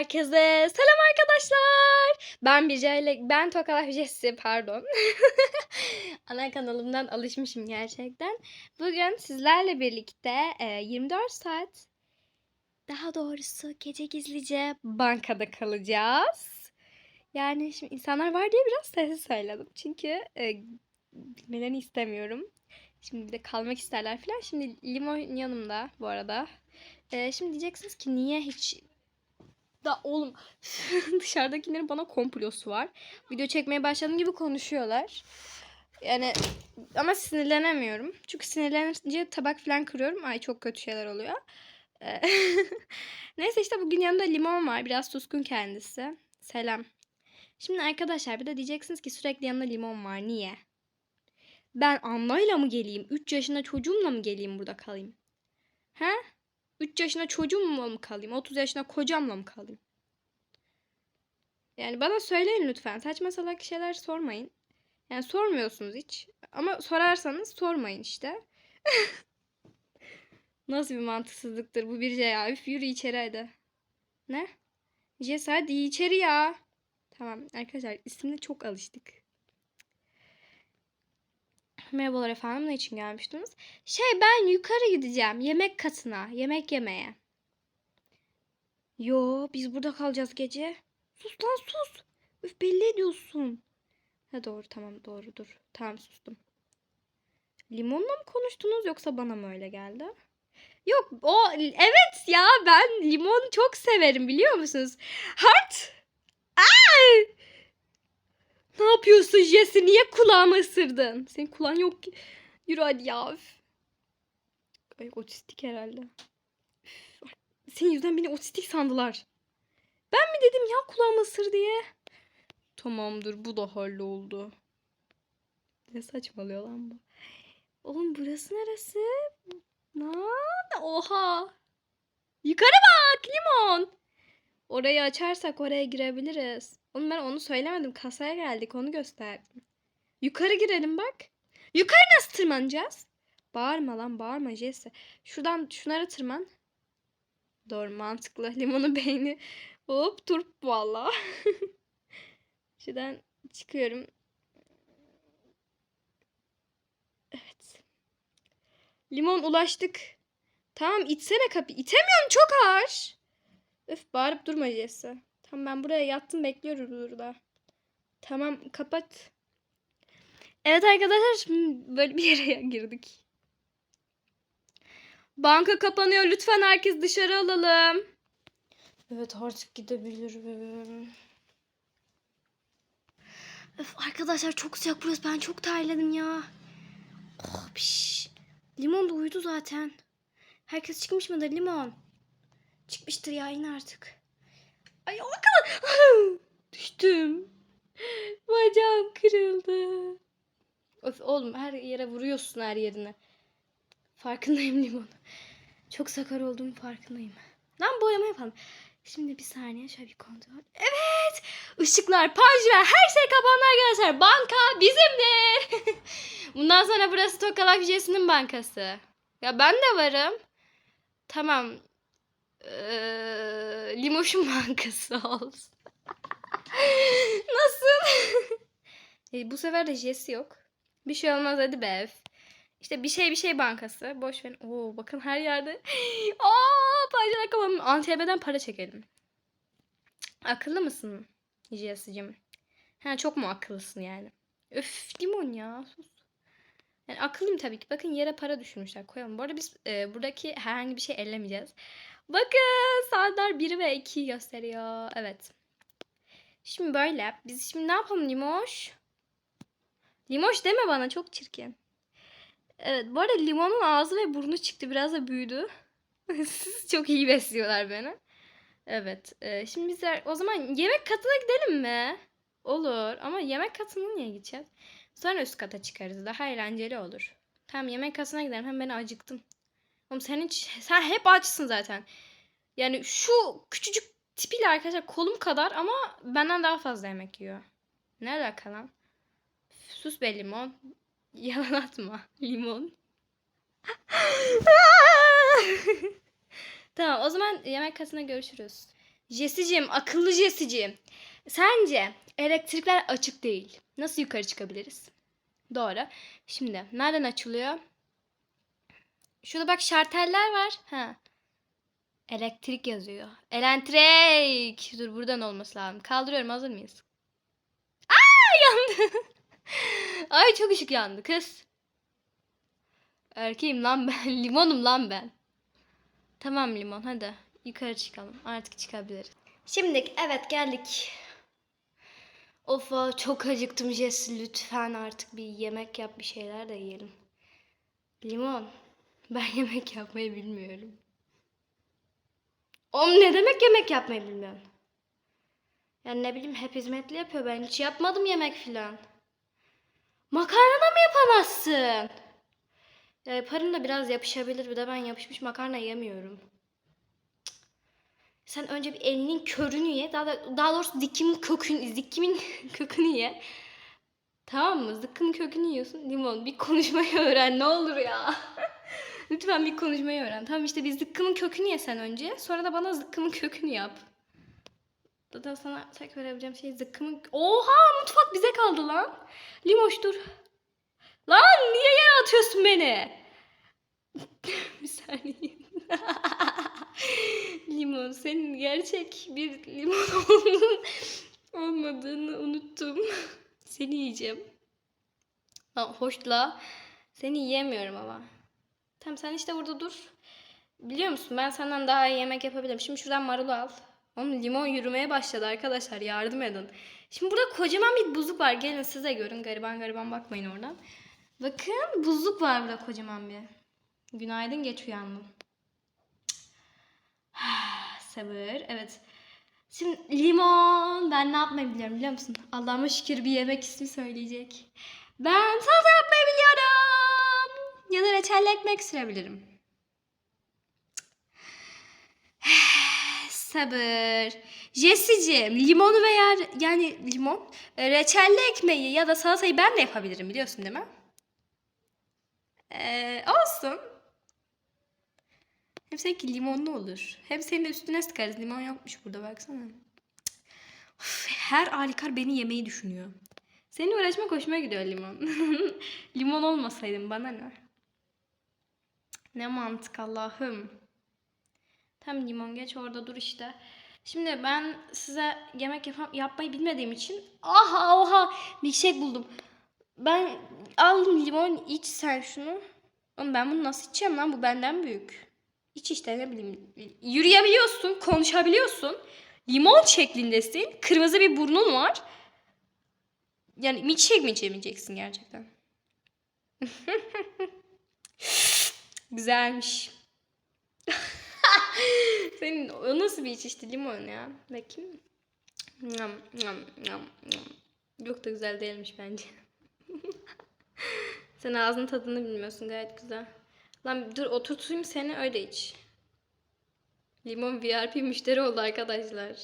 Herkese selam arkadaşlar. Ben Birce ile ben Tokalar Jesse pardon. Ana kanalımdan alışmışım gerçekten. Bugün sizlerle birlikte e, 24 saat daha doğrusu gece gizlice bankada kalacağız. Yani şimdi insanlar var diye biraz sessiz söyledim. Çünkü e, bilmelerini istemiyorum. Şimdi bir de kalmak isterler falan. Şimdi limon yanımda bu arada. E, şimdi diyeceksiniz ki niye hiç da oğlum dışarıdakilerin bana komplosu var. Video çekmeye başladığım gibi konuşuyorlar. Yani ama sinirlenemiyorum. Çünkü sinirlenince tabak falan kırıyorum. Ay çok kötü şeyler oluyor. Ee, Neyse işte bugün yanımda limon var. Biraz suskun kendisi. Selam. Şimdi arkadaşlar bir de diyeceksiniz ki sürekli yanında limon var. Niye? Ben Anna'yla mı geleyim? 3 yaşında çocuğumla mı geleyim burada kalayım? He? 3 yaşında çocuğumla mı kalayım? 30 yaşında kocamla mı kalayım? Yani bana söyleyin lütfen. Saçma salak şeyler sormayın. Yani sormuyorsunuz hiç. Ama sorarsanız sormayın işte. Nasıl bir mantıksızlıktır bu bir şey ya. Yürü içeri hadi. Ne? Jess hadi içeri ya. Tamam arkadaşlar isimle çok alıştık. Merhabalar efendim ne için gelmiştiniz? Şey ben yukarı gideceğim yemek katına yemek yemeye. Yo biz burada kalacağız gece. Sus lan sus. Üf belli ediyorsun. Ha doğru tamam doğru dur. Tamam sustum. Limonla mı konuştunuz yoksa bana mı öyle geldi? Yok o evet ya ben limon çok severim biliyor musunuz? Hart. Aa! Ne yapıyorsun Jesse? Niye kulağımı ısırdın? Senin kulağın yok ki. Yürü hadi ya. Ay otistik herhalde. Senin yüzünden beni otistik sandılar. Ben mi dedim ya kulağımı ısır diye? Tamamdır bu da halloldu. Ne saçmalıyor lan bu? Oğlum burası neresi? Lan oha. Yukarı bak limon. Orayı açarsak oraya girebiliriz. Oğlum ben onu söylemedim. Kasaya geldik onu gösterdim. Yukarı girelim bak. Yukarı nasıl tırmanacağız? Bağırma lan bağırma Jesse. Şuradan şunlara tırman. Doğru mantıklı. Limonun beyni hop turp valla. Şuradan çıkıyorum. Evet. Limon ulaştık. Tamam itsene kapıyı. İtemiyorum çok ağır. Öf bağırıp durma Jesse. Tamam ben buraya yattım bekliyorum burada. Tamam kapat. Evet arkadaşlar böyle bir yere girdik. Banka kapanıyor. Lütfen herkes dışarı alalım. Evet artık gidebilirim. Öf arkadaşlar çok sıcak burası. Ben çok terledim ya. Oh, piş. Limon da uyudu zaten. Herkes çıkmış mıdır limon? Çıkmıştır ya in artık. Ay kadar. Düştüm. Bacağım kırıldı. Of oğlum her yere vuruyorsun her yerine. Farkındayım limon. Çok sakar olduğum farkındayım. Lan boyama yapalım. Şimdi bir saniye şöyle bir kontrol. Evet. Işıklar, panjurlar, her şey kapandı arkadaşlar. Banka bizimdir. Bundan sonra burası Tokalak Jessi'nin bankası. Ya ben de varım. Tamam. Ee, Limoş'un bankası olsun. Nasıl? E, bu sefer de Jesse yok. Bir şey olmaz hadi be. İşte bir şey bir şey bankası. Boş verin. Oo bakın her yerde. Aa panjurlar kapalı. ATM'den para çekelim. Akıllı mısın Jesse'cim? Ha çok mu akıllısın yani? Öf limon ya sus. Yani akıllıyım tabii ki. Bakın yere para düşürmüşler. Koyalım. Bu arada biz e, buradaki herhangi bir şey ellemeyeceğiz. Bakın saatler 1 ve 2 gösteriyor. Evet. Şimdi böyle. Biz şimdi ne yapalım Limoş? Limoş deme bana çok çirkin. Evet bu arada limonun ağzı ve burnu çıktı. Biraz da büyüdü. Çok iyi besliyorlar beni. Evet. e, şimdi bizler o zaman yemek katına gidelim mi? Olur ama yemek katına niye gideceğiz? Sonra üst kata çıkarız. Daha eğlenceli olur. Tamam yemek katına gidelim. Hem ben acıktım. Oğlum sen hiç sen hep açsın zaten. Yani şu küçücük tipiyle arkadaşlar kolum kadar ama benden daha fazla yemek yiyor. Ne alaka lan? Sus be limon. Yalan atma. Limon. tamam o zaman yemek kasına görüşürüz. Jesicim, akıllı Jesicim. Sence elektrikler açık değil. Nasıl yukarı çıkabiliriz? Doğru. Şimdi nereden açılıyor? Şurada bak şarteller var. Ha. Elektrik yazıyor. Elektrik. Dur buradan olması lazım. Kaldırıyorum hazır mıyız? Aa yandı. Ay çok ışık yandı kız. Erkeğim lan ben. Limonum lan ben. Tamam limon hadi. Yukarı çıkalım. Artık çıkabiliriz. Şimdi evet geldik. Of aa, çok acıktım Jess. Lütfen artık bir yemek yap bir şeyler de yiyelim. Limon. Ben yemek yapmayı bilmiyorum. Oğlum ne demek yemek yapmayı bilmiyorum? Yani ne bileyim hep hizmetli yapıyor. Ben hiç yapmadım yemek filan. Makarna mı yapamazsın? Ya yaparım da biraz yapışabilir. Bir de ben yapışmış makarna yemiyorum. Sen önce bir elinin körünü ye. Daha, da, daha doğrusu dikimin kökünü, dikimin kökünü ye. Tamam mı? Zıkkımın kökünü yiyorsun. Limon bir konuşmayı öğren ne olur ya. Lütfen bir konuşmayı öğren. Tamam işte bir zıkkımın kökünü ye sen önce. Sonra da bana zıkkımın kökünü yap. Zaten sana tek verebileceğim şey zıkkımın... Oha mutfak bize kaldı lan. Limoş dur. Lan niye yere atıyorsun beni? bir saniye. limon senin gerçek bir limon olmadığını unuttum. Seni yiyeceğim. Lan hoşla. Seni yiyemiyorum ama. Tamam sen işte burada dur. Biliyor musun ben senden daha iyi yemek yapabilirim. Şimdi şuradan marulu al. Oğlum limon yürümeye başladı arkadaşlar yardım edin. Şimdi burada kocaman bir buzluk var. Gelin size görün. Gariban gariban bakmayın oradan. Bakın buzluk var burada kocaman bir. Günaydın geç uyandım. Sabır. Evet. Şimdi limon. Ben ne yapmayı biliyorum biliyor musun? Allah'ıma şükür bir yemek ismi söyleyecek. Ben salata yapmayı biliyorum. Ya da reçelli ekmek sürebilirim. Sabır. Jesicim limonu veya yani limon e, reçelli ekmeği ya da salatayı ben de yapabilirim biliyorsun değil mi? Ee, olsun. Hem seninki limonlu olur. Hem senin de üstüne sıkarız. Limon yokmuş burada baksana. Of, her alikar beni yemeyi düşünüyor. Seninle uğraşmak hoşuma gidiyor limon. limon olmasaydım bana ne? Ne mantık Allah'ım. Tam limon geç orada dur işte. Şimdi ben size yemek yapam yapmayı bilmediğim için aha oha milkshake buldum. Ben aldım limon iç sen şunu. Oğlum ben bunu nasıl içeceğim lan bu benden büyük. İç işte ne bileyim. Yürüyebiliyorsun, konuşabiliyorsun. Limon şeklindesin. Kırmızı bir burnun var. Yani milkshake mi içemeyeceksin gerçekten? Güzelmiş. Senin o nasıl bir iç işte limon ya? Bakayım. Nyam, nyam, nyam, nyam. Yok da güzel değilmiş bence. Sen ağzının tadını bilmiyorsun gayet güzel. Lan dur oturtayım seni öyle iç. Limon VIP müşteri oldu arkadaşlar.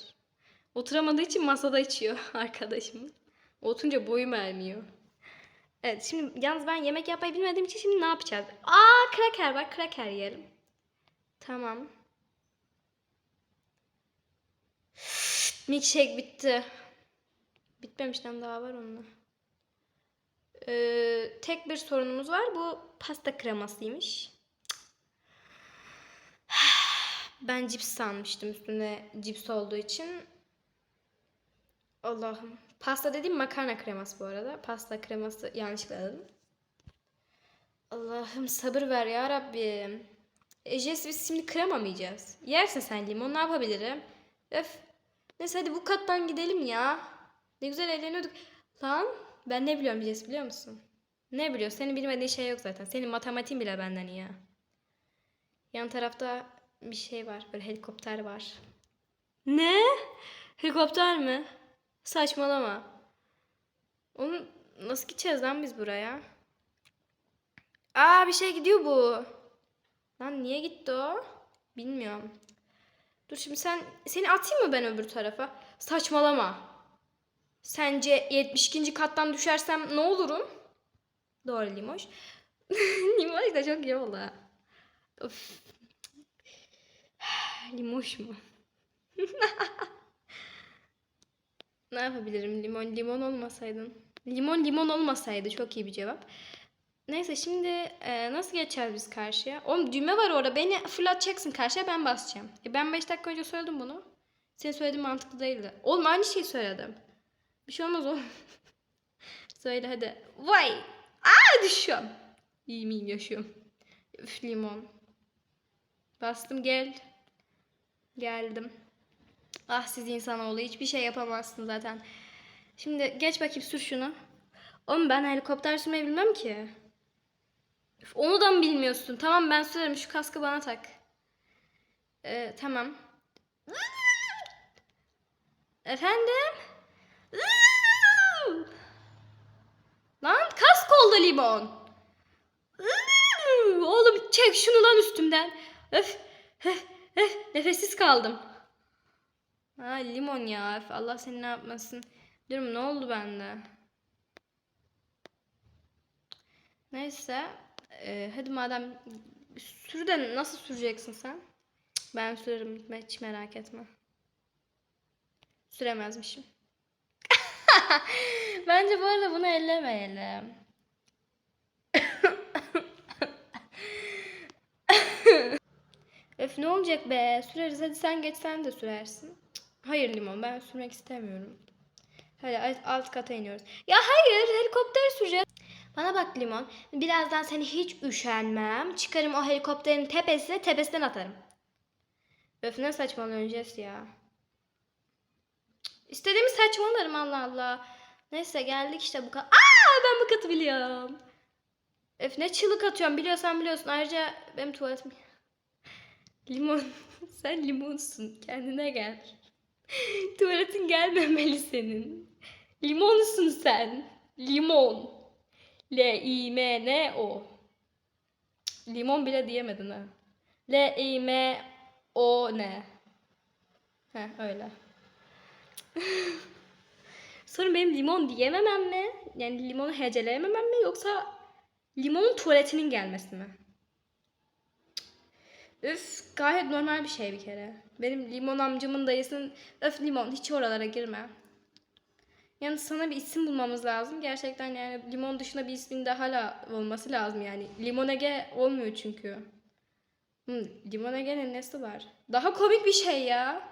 Oturamadığı için masada içiyor arkadaşım. Oturunca boyum ermiyor. Evet şimdi yalnız ben yemek yapmayı bilmediğim için şimdi ne yapacağız? Aa kraker var kraker yiyelim. Tamam. Milkshake bitti. Bitmemiş lan daha var onunla. Ee, tek bir sorunumuz var. Bu pasta kremasıymış. Ben cips sanmıştım üstünde cips olduğu için. Allah'ım. Pasta dediğim makarna kreması bu arada. Pasta kreması yanlışlıkla dedim. Allah'ım sabır ver ya Rabbim. E, Jess biz şimdi krema mı yiyeceğiz? Yersin sen limon ne yapabilirim? Öf. Neyse hadi bu kattan gidelim ya. Ne güzel eğleniyorduk. Lan ben ne biliyorum Jess biliyor musun? Ne biliyor? Senin bilmediğin şey yok zaten. Senin matematiğin bile benden iyi. ha. Yan tarafta bir şey var. Böyle helikopter var. Ne? Helikopter mi? Saçmalama. Onu nasıl gideceğiz lan biz buraya? Aa bir şey gidiyor bu. Lan niye gitti o? Bilmiyorum. Dur şimdi sen seni atayım mı ben öbür tarafa? Saçmalama. Sence 72. kattan düşersem ne olurum? Doğru Limoş. Limoş da çok iyi oldu. Of. Limoş mu? ne yapabilirim? Limon limon olmasaydın. Limon limon olmasaydı çok iyi bir cevap. Neyse şimdi e, nasıl geçeceğiz biz karşıya? Oğlum düğme var orada. Beni fırlatacaksın karşıya ben basacağım. E, ben 5 dakika önce söyledim bunu. Senin söylediğin mantıklı değildi. Oğlum aynı şeyi söyledim. Bir şey olmaz oğlum. Söyle hadi. Vay! Aa düşüyorum. İyi miyim yaşıyorum. Üf limon. Bastım gel. Geldim. Ah siz insanoğlu hiçbir şey yapamazsın zaten. Şimdi geç bakayım sür şunu. Oğlum ben helikopter sürmeyi bilmem ki. Onu da mı bilmiyorsun? Tamam ben sürerim şu kaskı bana tak. Ee, tamam. Efendim? Lan kask oldu limon. Oğlum çek şunu lan üstümden. Öf, öf, öf, nefessiz kaldım. Ha limon ya. Allah seni ne yapmasın. Diyorum ne oldu bende? Neyse. Ee, hadi madem sür de nasıl süreceksin sen? Ben sürerim. Hiç merak etme. Süremezmişim. Bence bu arada bunu ellemeyelim. Öf ne olacak be? Süreriz hadi sen geç sen de sürersin. Hayır limon ben sürmek istemiyorum. Hadi alt- kata iniyoruz. Ya hayır helikopter süreceğiz. Bana bak limon. Birazdan seni hiç üşenmem. Çıkarım o helikopterin tepesine tepesinden atarım. Öf ne saçmalıyorsun Jess ya. İstediğimi saçmalarım Allah Allah. Neyse geldik işte bu kadar. Aa ben bu katı biliyorum. Öf ne çığlık atıyorum biliyorsan biliyorsun. Ayrıca benim tuvaletim. Limon. Sen limonsun. Kendine gel. Tuvaletin gelmemeli senin. Limonsun sen. Limon. L-I-M-N-O. Limon bile diyemedin ha. L-I-M-O-N. Heh öyle. Sorun benim limon diyememem mi? Yani limonu heceleyememem mi yoksa limonun tuvaletinin gelmesi mi? Üf gayet normal bir şey bir kere. Benim limon amcamın dayısının öf limon hiç oralara girme. Yani sana bir isim bulmamız lazım. Gerçekten yani limon dışında bir ismin de hala olması lazım yani. Limon Ege olmuyor çünkü. Hmm, limon Ege'nin nesi var? Daha komik bir şey ya.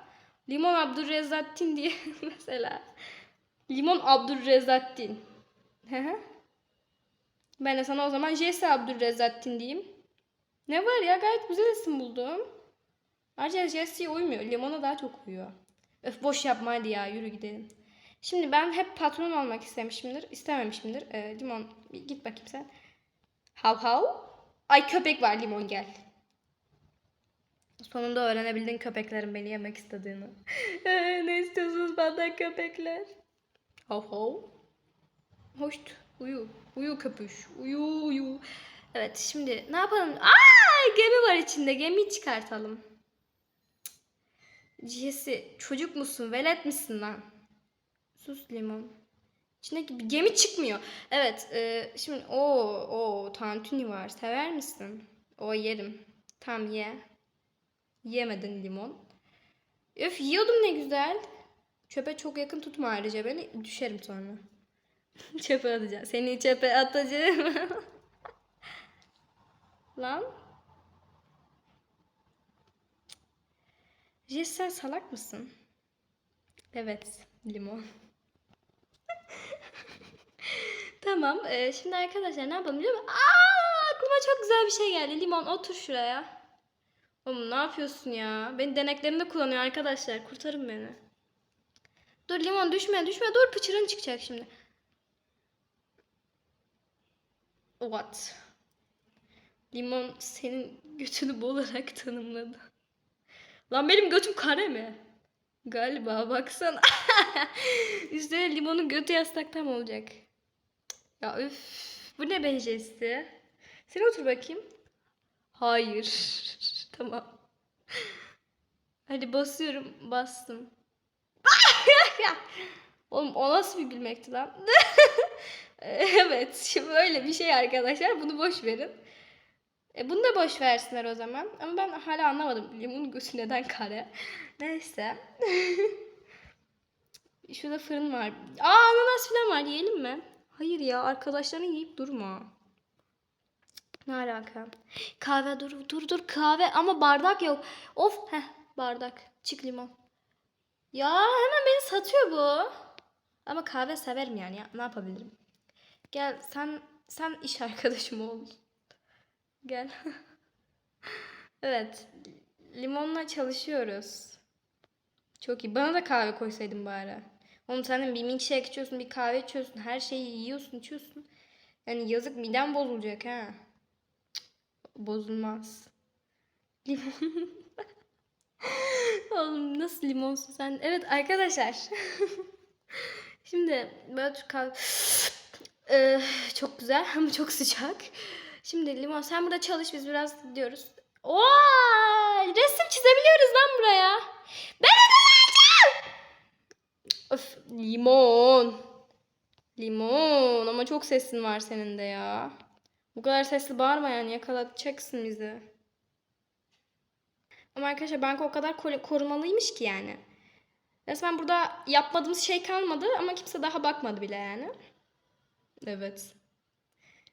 Limon Abdurrezzattin diye mesela. Limon Abdurrezzattin. Ben de sana o zaman Jesse Abdurrezzattin diyeyim. Ne var ya gayet güzel isim buldum. Ayrıca Jesse'ye uymuyor. Limon'a daha çok uyuyor. Öf boş yapma hadi ya yürü gidelim. Şimdi ben hep patron olmak istemişimdir. istememişimdir. Ee, limon git bakayım sen. Hav hav. Ay köpek var limon gel. Sonunda öğrenebildin köpeklerin beni yemek istediğini. Ee, ne istiyorsunuz benden köpekler? Hav hav. Hoş. Uyu. Uyu köpüş. Uyu uyu. Evet şimdi ne yapalım? Aa gemi var içinde. Gemiyi çıkartalım. Jesse çocuk musun? Velet misin lan? Sus limon. İçindeki bir gemi çıkmıyor. Evet. E, şimdi o o tantuni var. Sever misin? O yerim. Tam ye. Yemedin limon. Öf yiyordum ne güzel. Çöpe çok yakın tutma ayrıca beni. Düşerim sonra. çöpe atacağım. Seni çöpe atacağım. Lan. Jess sen salak mısın? Evet. Limon. tamam. e, şimdi arkadaşlar ne yapalım biliyor musun? Aa, aklıma çok güzel bir şey geldi. Limon otur şuraya. Oğlum ne yapıyorsun ya? Beni deneklerinde kullanıyor arkadaşlar. Kurtarın beni. Dur limon düşme düşme. Dur pıçırın çıkacak şimdi. What? Limon senin götünü bolarak tanımladı. Lan benim götüm kare mi? Galiba baksana. Üstüne limonun götü yastaktan olacak. Ya üf. Bu ne be jesti? Sen otur bakayım. Hayır. tamam. Hadi basıyorum. Bastım. Oğlum o nasıl bir gülmekti lan? evet. Şimdi böyle bir şey arkadaşlar. Bunu boş verin. E bunu da boş versinler o zaman. Ama ben hala anlamadım. Limon göğsü neden kare? Neyse. Şurada fırın var. Aa ananas falan var. Yiyelim mi? Hayır ya arkadaşlarını yiyip durma. Ne alaka? Kahve dur dur dur kahve ama bardak yok. Of heh bardak. Çık limon. Ya hemen beni satıyor bu. Ama kahve severim yani ya. Ne yapabilirim? Gel sen sen iş arkadaşım ol. Gel. evet. Limonla çalışıyoruz. Çok iyi. Bana da kahve koysaydın bari. Oğlum sen de bir milkshake içiyorsun, bir kahve içiyorsun, her şeyi yiyorsun, içiyorsun. Yani yazık midem bozulacak ha. Bozulmaz. Limon. Oğlum nasıl limonsun sen? Evet arkadaşlar. Şimdi böyle kahve... Ee, çok güzel ama çok sıcak. Şimdi limon sen burada çalış biz biraz gidiyoruz. Oo, resim çizebiliyoruz lan buraya. Ben ödemeyeceğim. Öf, limon. Limon ama çok sesin var senin de ya. Bu kadar sesli bağırma yani yakalatacaksın bizi. Ama arkadaşlar banka o kadar kor- korumalıymış ki yani. Resmen burada yapmadığımız şey kalmadı ama kimse daha bakmadı bile yani. Evet.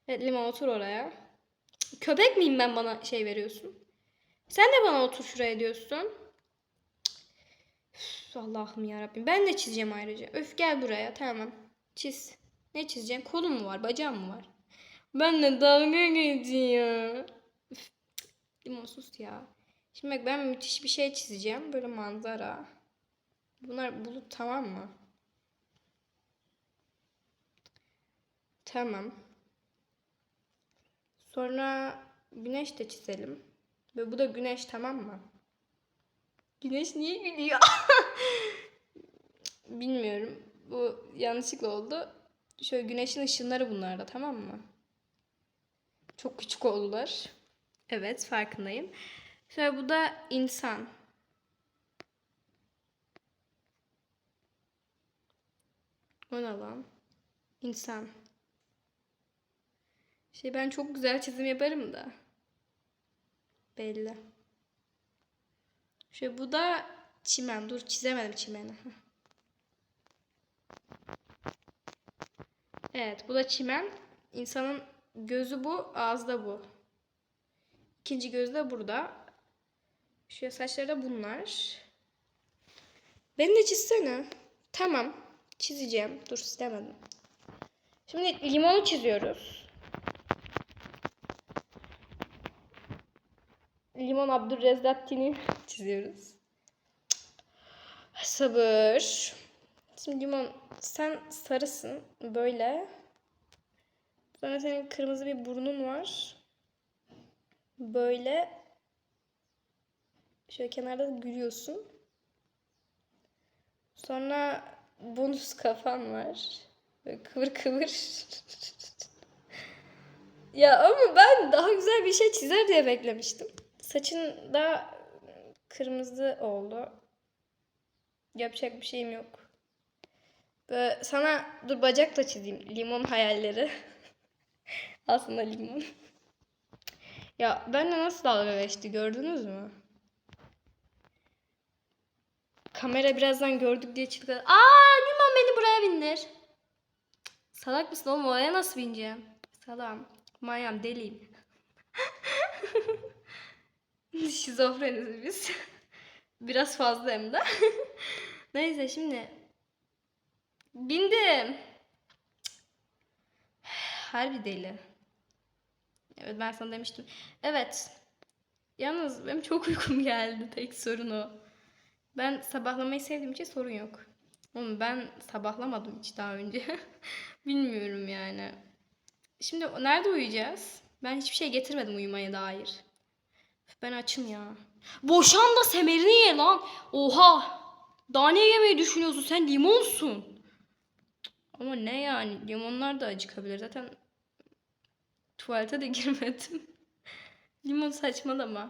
Evet limon otur oraya. Köpek miyim ben bana şey veriyorsun? Sen de bana otur şuraya diyorsun. Üf, Allah'ım ya Rabbim. Ben de çizeceğim ayrıca. Öf gel buraya. Tamam. Çiz. Ne çizeceğim? Kolum mu var? Bacağım mı var? Benle dalga geçiyor. Limon sus ya. Şimdi bak ben müthiş bir şey çizeceğim. Böyle manzara. Bunlar bulut tamam mı? Tamam. Sonra güneş de çizelim. Ve bu da güneş tamam mı? Güneş niye gülüyor? Bilmiyorum. Bu yanlışlıkla oldu. Şöyle güneşin ışınları bunlar da tamam mı? Çok küçük oldular. Evet farkındayım. Şöyle bu da insan. O ne lan? İnsan. Şey ben çok güzel çizim yaparım da. Belli. Şöyle bu da çimen. Dur çizemedim çimeni. Evet bu da çimen. İnsanın gözü bu, ağzı da bu. İkinci gözü de burada. Şöyle saçları da bunlar. Beni de çizsene. Tamam. Çizeceğim. Dur istemedim. Şimdi limonu çiziyoruz. Limon Abdülrezzak'ini çiziyoruz. Sabır. Şimdi limon sen sarısın böyle. Sonra senin kırmızı bir burnun var. Böyle. Şöyle kenarda da gülüyorsun. Sonra bonus kafan var. Böyle kıvır kıvır. ya ama ben daha güzel bir şey çizer diye beklemiştim. Saçın da kırmızı oldu. Yapacak bir şeyim yok. Böyle sana dur bacak da çizeyim. Limon hayalleri. Aslında limon. Ya benle nasıl dalga geçti gördünüz mü? Kamera birazdan gördük diye çıktı. Aa limon beni buraya bindir. Salak mısın oğlum oraya nasıl bineceğim? Salam. Manyam deliyim. Şizofreniz biz. Biraz fazla hem de. Neyse şimdi. Bindim. Harbi deli. Evet ben sana demiştim. Evet. Yalnız benim çok uykum geldi. Tek sorun o. Ben sabahlamayı sevdiğim için sorun yok. Oğlum ben sabahlamadım hiç daha önce. Bilmiyorum yani. Şimdi nerede uyuyacağız? Ben hiçbir şey getirmedim uyumaya dair. Ben açım ya. Boşan da semerini ye lan. Oha. Daha ne yemeyi düşünüyorsun? Sen limonsun. Ama ne yani? Limonlar da acıkabilir. Zaten tuvalete de girmedim. Limon saçmalama.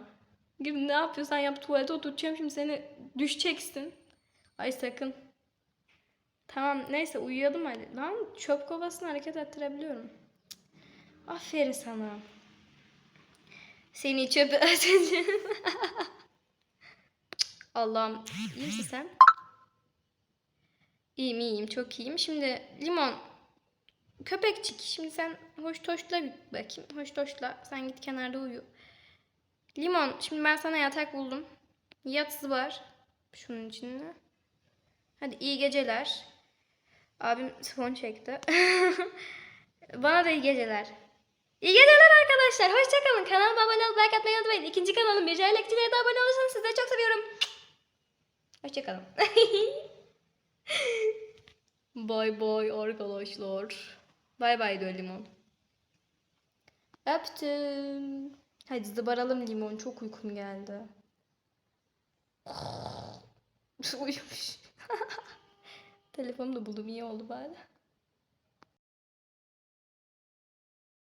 Gir ne yapıyorsan yap tuvalete oturacağım şimdi seni düşeceksin. Ay sakın. Tamam neyse uyuyalım hadi. Lan çöp kovasını hareket ettirebiliyorum. Aferin sana. Seni çöpe atacağım. Allah'ım iyi misin sen? İyiyim iyiyim çok iyiyim. Şimdi limon köpekçik. Şimdi sen hoş toşla bakayım. Hoş toşla. Sen git kenarda uyu. Limon şimdi ben sana yatak buldum. Yatsı var. Şunun içinde. Hadi iyi geceler. Abim fon çekti. Bana da iyi geceler. İyi geceler arkadaşlar. Hoşçakalın. Kanalıma abone olup like atmayı unutmayın. İkinci kanalım Birce Elekçilere de abone olursanız sizi çok seviyorum. Hoşçakalın. Bay bay arkadaşlar. Bay bay diyor limon. Öptüm. Hadi zıbaralım limon. Çok uykum geldi. Uyumuş. Telefonumu da buldum. iyi oldu bari.